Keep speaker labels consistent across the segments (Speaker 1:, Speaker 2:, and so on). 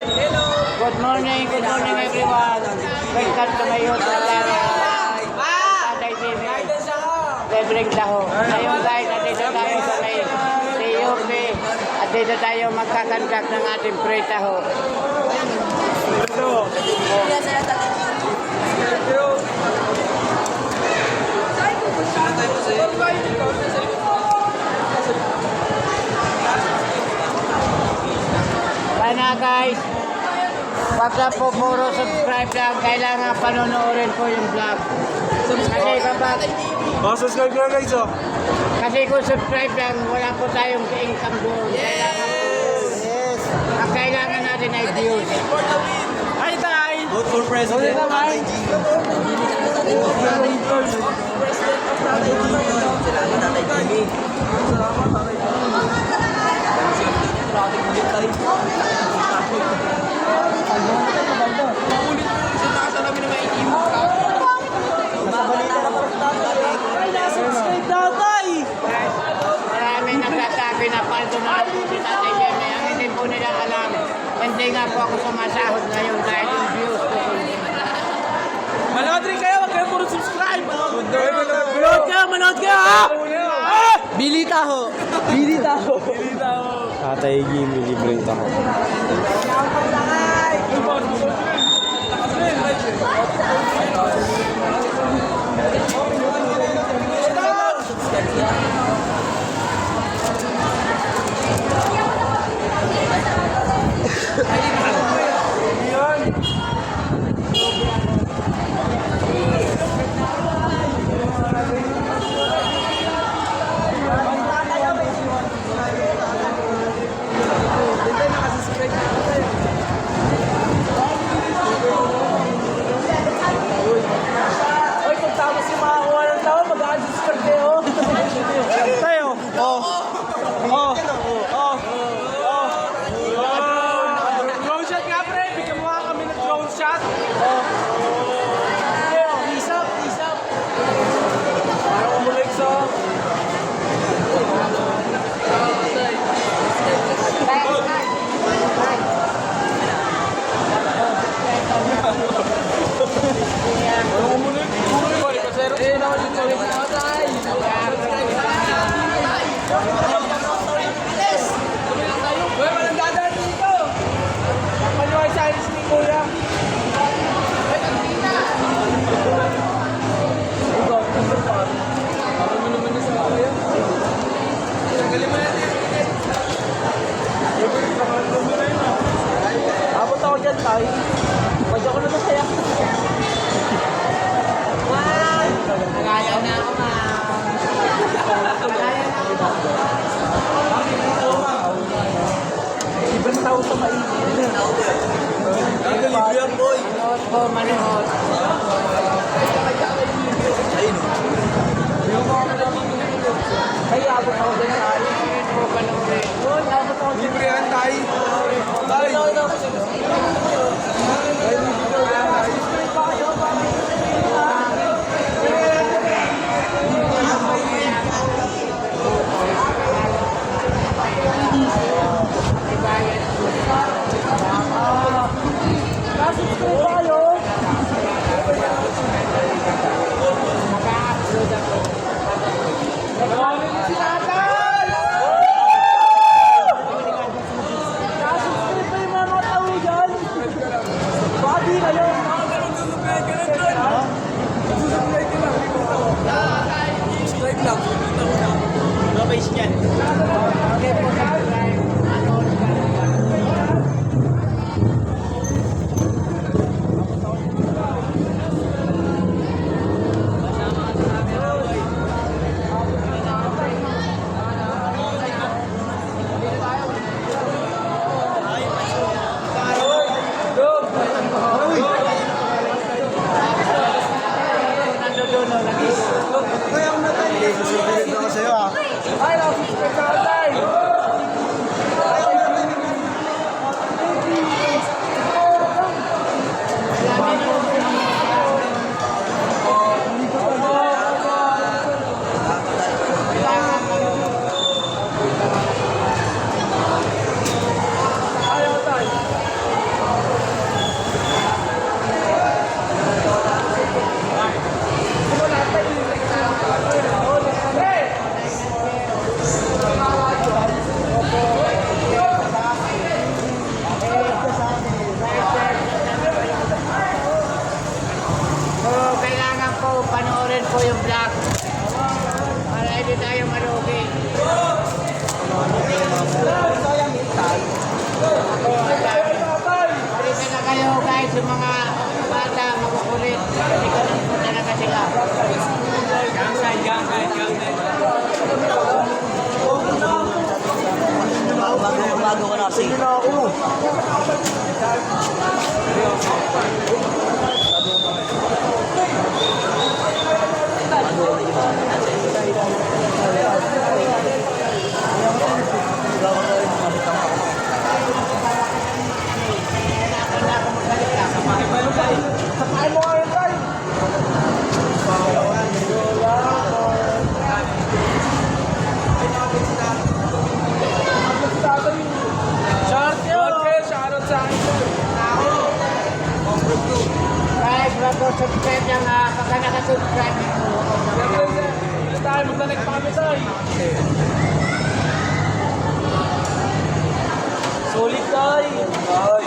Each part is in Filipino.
Speaker 1: Good morning, good morning everyone. Welcome to my YouTube channel. Tatay TV. Libreng Taho. Ngayon guys, nandito tayo sa may TUP. At dito tayo magkakandak ng ating pre taho. Sana guys, wag na po puro subscribe lang. Kailangan panonoodin po yung vlog. Kasi kapag
Speaker 2: Oh, subscribe na guys, oh.
Speaker 1: Kasi kung subscribe lang, wala po tayong income doon. Kailangan, yes. Ang kailangan natin ay views.
Speaker 2: Hi, Tay! Vote for President. Vote naman.
Speaker 1: Marami nagsasabi na paldo na lang po si Tatay Jemmy. Ang hindi po nila alam, hindi nga po ako sumasahod ngayon dahil yung views ko.
Speaker 2: Manood rin kayo, wag kayo puro subscribe. Manood kayo, manood kayo, ha?
Speaker 3: Bili taho. Bili taho.
Speaker 2: Tatay Jimmy, libreng taho.
Speaker 3: Oy, kung tapos yung mga kuha ng tao, mag-unsubscribe kayo.
Speaker 2: Tayo. Oh. Oh. Oh. Oh. Drone shot nga, pre. Bigyan mo nga kami ng drone shot. Oh.
Speaker 3: Peace up, peace up.
Speaker 2: Parang umulig sa... Parang umulig. Umulig ba? Ikasero.
Speaker 3: Eh, naman dito. Uy, walang dadaan dito.
Speaker 2: Takpan nyo ay silence ni Kuya.
Speaker 3: Abot ako dyan, tay. Pwede ako na masaya.
Speaker 1: Kaya na ako ma.
Speaker 3: Ibang tao sa mainit.
Speaker 2: Nagalibiyan, boy.
Speaker 1: Manood po, manood.
Speaker 3: Ay, abot ako dyan, tay.
Speaker 1: Manood po, panoorin. Yung mga bata, makukulit. Hindi ko po talaga sila.
Speaker 2: Gang side, gang side, gang side.
Speaker 3: Bago, bago ka na. Hindi na ako. Sakain mo kayo, tay!
Speaker 2: Short yun. Shoutout sa akin.
Speaker 1: Guys, mag-subscribe lang ha. Pagka nakasubscribe mo,
Speaker 2: Ito tayo, maglalag pa kami tayo.
Speaker 3: Solid, tay! Ay.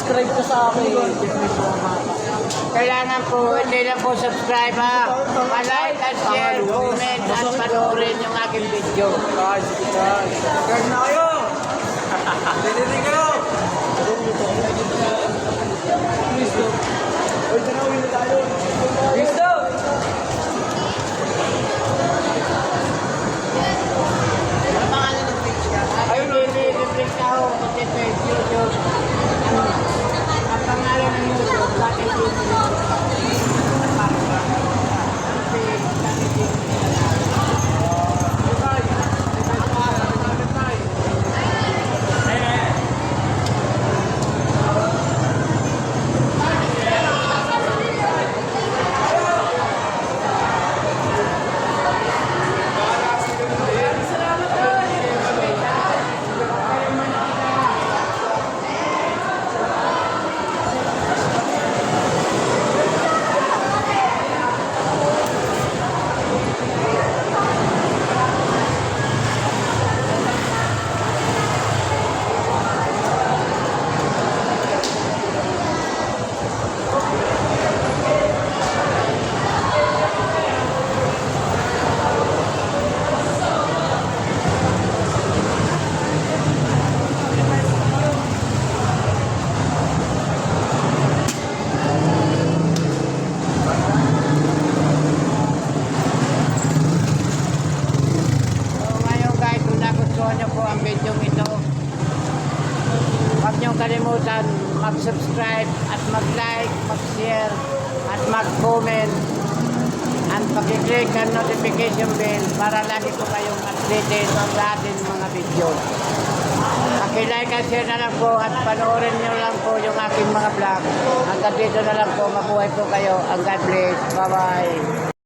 Speaker 3: Subscribe ka sa akin.
Speaker 1: kailangan po, hindi lang po subscribe ha. Pa-like at share, comment at panoorin yung aking video.
Speaker 2: Guys, guys. Guys na kayo. Dili kayo.
Speaker 3: Uy, tanawin na tayo.
Speaker 2: Gusto.
Speaker 1: Ayun, nililibig na ho. Kasi ito yung YouTube. Ang pangalan ng YouTube, Lucky TV. So ngayon guys, kung nagustuhan nyo po ang video ito, huwag nyo kalimutan mag-subscribe at mag-like, mag-share at mag-comment at pag-click ang notification bell para lagi po kayong updated sa ating mga video. Paki-like at share na lang po at panoorin nyo lang po yung aking mga vlog. Hanggang dito na lang po, mabuhay po kayo. Ang God bless. Bye-bye.